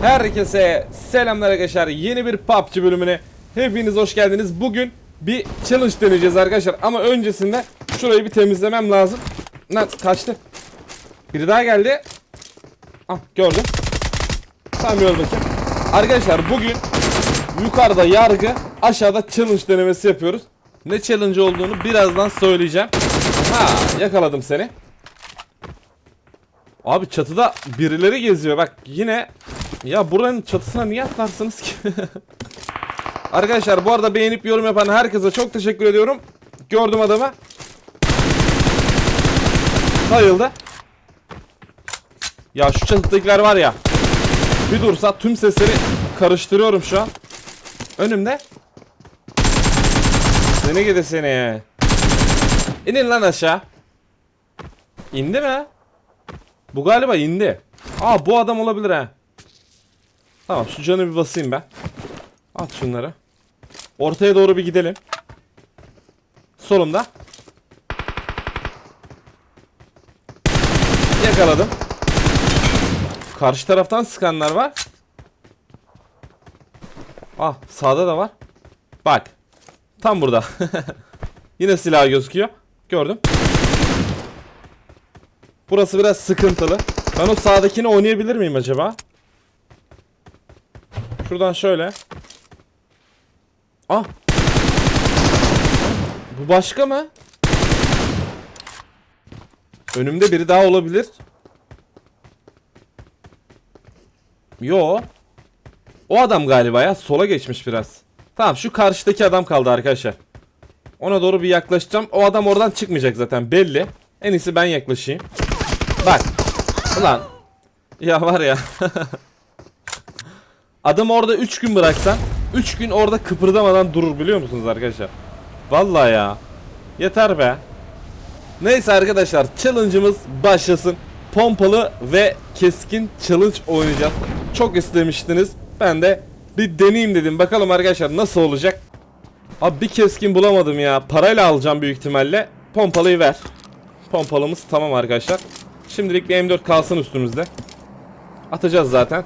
Herkese selamlar arkadaşlar. Yeni bir PUBG bölümüne hepiniz hoş geldiniz. Bugün bir challenge deneyeceğiz arkadaşlar. Ama öncesinde şurayı bir temizlemem lazım. Lan kaçtı. Biri daha geldi. Ah gördüm. Tamam yol bakayım. Arkadaşlar bugün yukarıda yargı aşağıda challenge denemesi yapıyoruz. Ne challenge olduğunu birazdan söyleyeceğim. Ha yakaladım seni. Abi çatıda birileri geziyor bak yine ya buranın çatısına niye atlarsınız ki? Arkadaşlar bu arada beğenip yorum yapan herkese çok teşekkür ediyorum. Gördüm adamı. Sayıldı. Ya şu çatıdakiler var ya. Bir dursa tüm sesleri karıştırıyorum şu an. Önümde. Seni gidi seni. İnin lan aşağı. İndi mi? Bu galiba indi. Aa bu adam olabilir ha. Tamam şu canı bir basayım ben. At şunları. Ortaya doğru bir gidelim. Solumda. Yakaladım. Karşı taraftan sıkanlar var. Ah sağda da var. Bak. Tam burada. Yine silah gözüküyor. Gördüm. Burası biraz sıkıntılı. Ben o sağdakini oynayabilir miyim acaba? Şuradan şöyle. Ah. Bu başka mı? Önümde biri daha olabilir. Yo. O adam galiba ya. Sola geçmiş biraz. Tamam şu karşıdaki adam kaldı arkadaşlar. Ona doğru bir yaklaşacağım. O adam oradan çıkmayacak zaten belli. En iyisi ben yaklaşayım. Bak. Ulan. Ya var ya. Adam orada 3 gün bıraksan 3 gün orada kıpırdamadan durur biliyor musunuz arkadaşlar? Vallahi ya. Yeter be. Neyse arkadaşlar challenge'ımız başlasın. Pompalı ve keskin challenge oynayacağız. Çok istemiştiniz. Ben de bir deneyeyim dedim. Bakalım arkadaşlar nasıl olacak. Abi bir keskin bulamadım ya. Parayla alacağım büyük ihtimalle. Pompalıyı ver. Pompalımız tamam arkadaşlar. Şimdilik bir M4 kalsın üstümüzde. Atacağız zaten.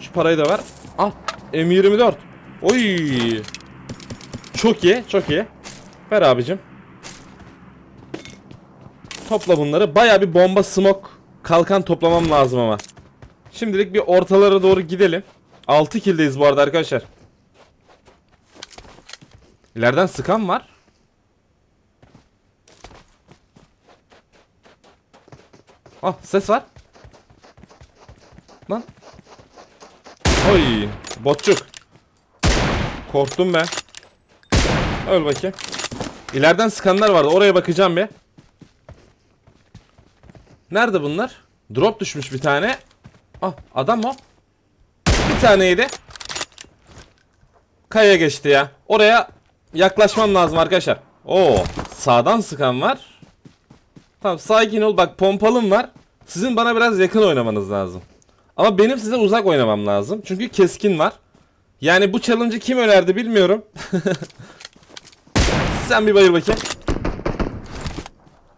Şu parayı da ver. Al. M24. Oy. Çok iyi, çok iyi. Ver abicim. Topla bunları. Baya bir bomba smoke kalkan toplamam lazım ama. Şimdilik bir ortalara doğru gidelim. 6 killdeyiz bu arada arkadaşlar. İleriden sıkan var. Ah ses var. Lan. Oy botçuk. Korktum ben. Öl bakayım. İleriden sıkanlar vardı. Oraya bakacağım bir. Nerede bunlar? Drop düşmüş bir tane. Ah adam o. Bir taneydi. Kaya geçti ya. Oraya yaklaşmam lazım arkadaşlar. Oo, sağdan sıkan var. Tamam sakin ol bak pompalım var. Sizin bana biraz yakın oynamanız lazım. Ama benim size uzak oynamam lazım. Çünkü keskin var. Yani bu challenge'ı kim önerdi bilmiyorum. Sen bir bayıl bakayım.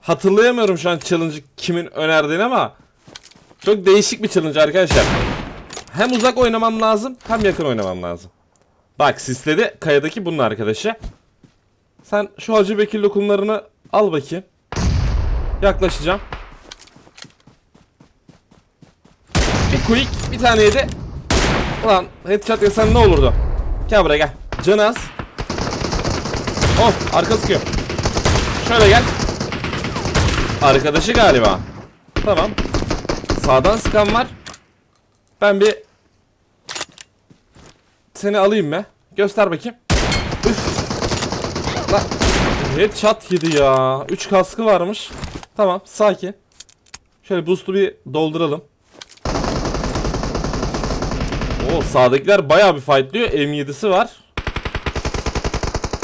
Hatırlayamıyorum şu an challenge'ı kimin önerdiğini ama çok değişik bir challenge arkadaşlar. Hem uzak oynamam lazım hem yakın oynamam lazım. Bak sisledi kayadaki bunun arkadaşı. Sen şu Hacı Bekir lokumlarını al bakayım. Yaklaşacağım. Bir quick bir tane yedi. Ulan headshot yesen ne olurdu? Gel buraya gel. Canı az. Oh arka sıkıyor. Şöyle gel. Arkadaşı galiba. Tamam. Sağdan sıkan var. Ben bir seni alayım mı? Göster bakayım. Üf. Lan headshot yedi ya. 3 kaskı varmış. Tamam sakin. Şöyle boost'u bir dolduralım. Oo sağdakiler bayağı bir fightlıyor. M7'si var.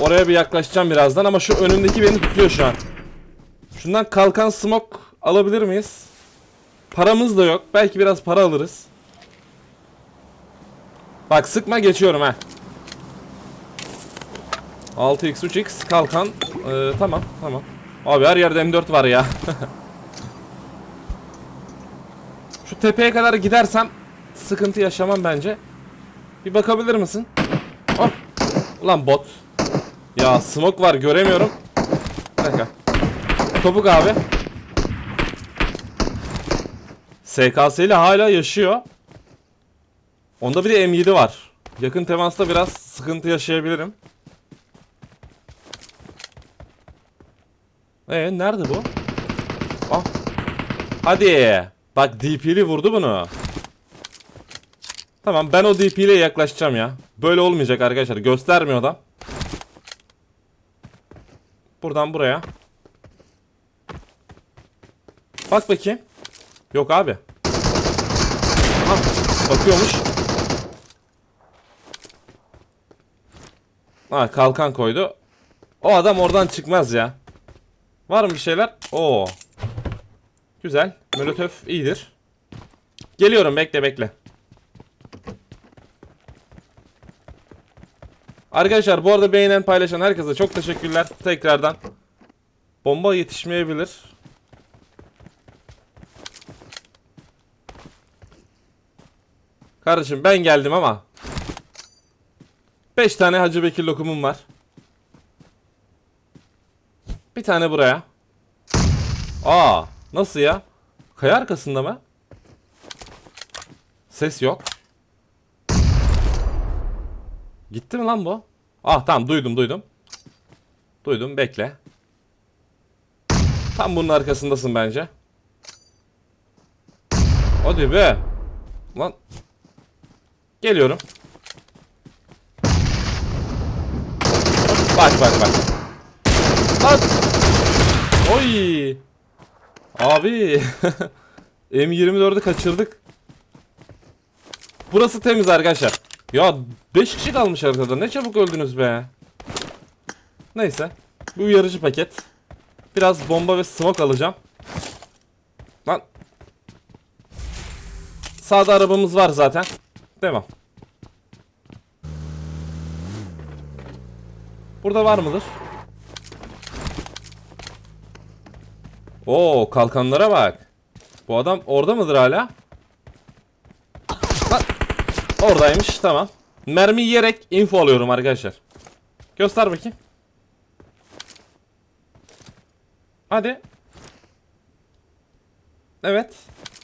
Oraya bir yaklaşacağım birazdan ama şu önündeki beni tutuyor şu an. Şundan kalkan smoke alabilir miyiz? Paramız da yok. Belki biraz para alırız. Bak sıkma geçiyorum ha. 6x 3x kalkan. Ee, tamam tamam. Abi her yerde M4 var ya. Şu tepeye kadar gidersem sıkıntı yaşamam bence. Bir bakabilir misin? Hop. Ulan bot. Ya smoke var göremiyorum. Bir. Topuk abi. SKS ile hala yaşıyor. Onda bir de M7 var. Yakın temasta biraz sıkıntı yaşayabilirim. Ee nerede bu? Ah. Hadi. Bak DP'li vurdu bunu. Tamam ben o DP yaklaşacağım ya. Böyle olmayacak arkadaşlar. Göstermiyor adam. Buradan buraya. Bak bakayım. Yok abi. Ha, bakıyormuş. Ha kalkan koydu. O adam oradan çıkmaz ya. Var mı bir şeyler? Oo. Güzel. Molotov iyidir. Geliyorum bekle bekle. Arkadaşlar bu arada beğenen paylaşan herkese çok teşekkürler tekrardan. Bomba yetişmeyebilir. Kardeşim ben geldim ama 5 tane Hacı Bekir lokumum var. Bir tane buraya. Aa, nasıl ya? Kaya arkasında mı? Ses yok. Gitti mi lan bu? Ah tamam duydum duydum. Duydum bekle. Tam bunun arkasındasın bence. Hadi be. Lan. Geliyorum. Bak bak bak. Lan. Oy. Abi. M24'ü kaçırdık. Burası temiz arkadaşlar. Ya 5 kişi kalmış haritada. Ne çabuk öldünüz be. Neyse. Bu uyarıcı paket. Biraz bomba ve smoke alacağım. Lan. Sağda arabamız var zaten. Devam. Burada var mıdır? Oo kalkanlara bak. Bu adam orada mıdır hala? Lan. Oradaymış tamam. Mermi yiyerek info alıyorum arkadaşlar. Göster bakayım. Hadi. Evet.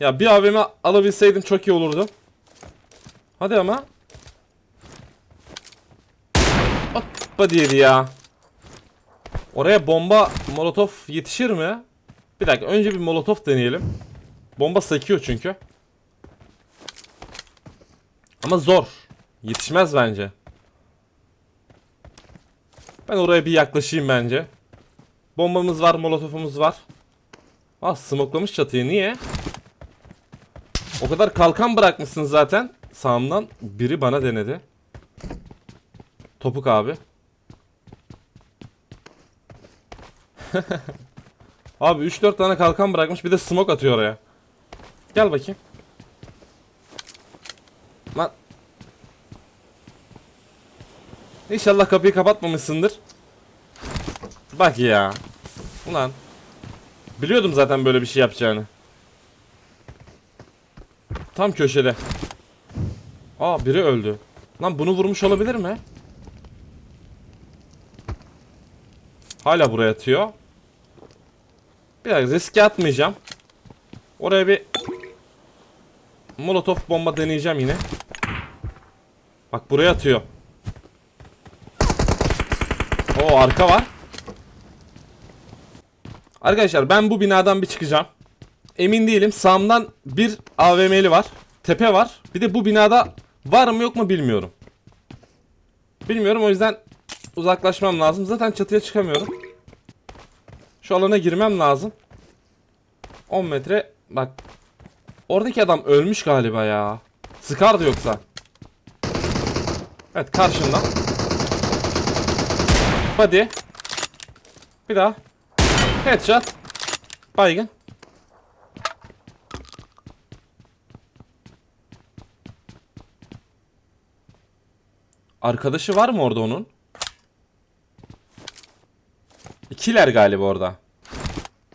Ya bir AVM alabilseydim çok iyi olurdu. Hadi ama. Hoppa diyedi ya. Oraya bomba molotof yetişir mi? Bir dakika önce bir molotof deneyelim. Bomba sekiyor çünkü. Ama zor. Yetişmez bence. Ben oraya bir yaklaşayım bence. Bombamız var, molotofumuz var. Ah smoklamış çatıyı. Niye? O kadar kalkan bırakmışsın zaten. Sağımdan biri bana denedi. Topuk abi. abi 3-4 tane kalkan bırakmış bir de smoke atıyor oraya. Gel bakayım. Lan. İnşallah kapıyı kapatmamışsındır. Bak ya. Ulan. Biliyordum zaten böyle bir şey yapacağını. Tam köşede. Aa biri öldü. Lan bunu vurmuş olabilir mi? Hala buraya atıyor. Bir dakika riske atmayacağım. Oraya bir Molotov bomba deneyeceğim yine. Bak buraya atıyor. O arka var. Arkadaşlar ben bu binadan bir çıkacağım. Emin değilim. Sağımdan bir AVM'li var. Tepe var. Bir de bu binada var mı yok mu bilmiyorum. Bilmiyorum o yüzden uzaklaşmam lazım. Zaten çatıya çıkamıyorum. Şu alana girmem lazım. 10 metre. Bak. Oradaki adam ölmüş galiba ya. Sıkardı yoksa. Evet karşında. Hadi. Bir daha. Headshot. Baygın. Arkadaşı var mı orada onun? İkiler galiba orada.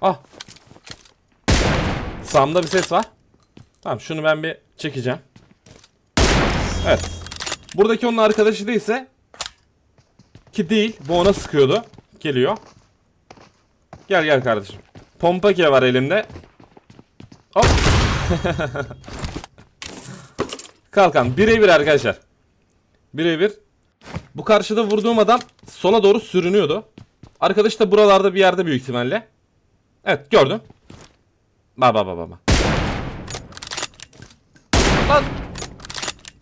Ah. Sağımda bir ses var. Tamam şunu ben bir çekeceğim. Evet. Buradaki onun arkadaşı değilse ki değil. Bu ona sıkıyordu. Geliyor. Gel gel kardeşim. Pompake var elimde. Hop. Kalkan. Birebir arkadaşlar. Birebir. Bu karşıda vurduğum adam sola doğru sürünüyordu. Arkadaş da buralarda bir yerde büyük ihtimalle. Evet gördüm. Baba baba baba. Lan.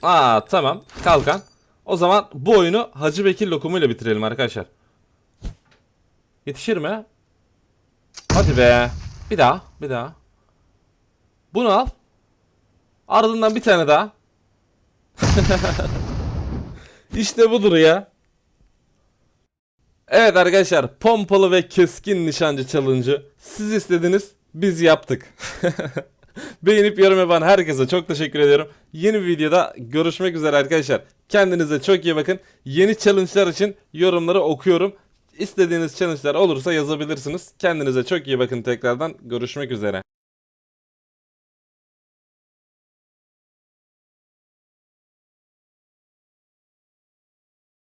Aa tamam. Kalkan. O zaman bu oyunu Hacı Bekir lokumuyla bitirelim arkadaşlar. Yetişir mi? Hadi be. Bir daha. Bir daha. Bunu al. Ardından bir tane daha. işte budur ya. Evet arkadaşlar pompalı ve keskin nişancı challenge'ı siz istediniz biz yaptık. Beğenip yorum yapan herkese çok teşekkür ediyorum. Yeni bir videoda görüşmek üzere arkadaşlar. Kendinize çok iyi bakın. Yeni challenge'lar için yorumları okuyorum. İstediğiniz challenge'lar olursa yazabilirsiniz. Kendinize çok iyi bakın tekrardan. Görüşmek üzere.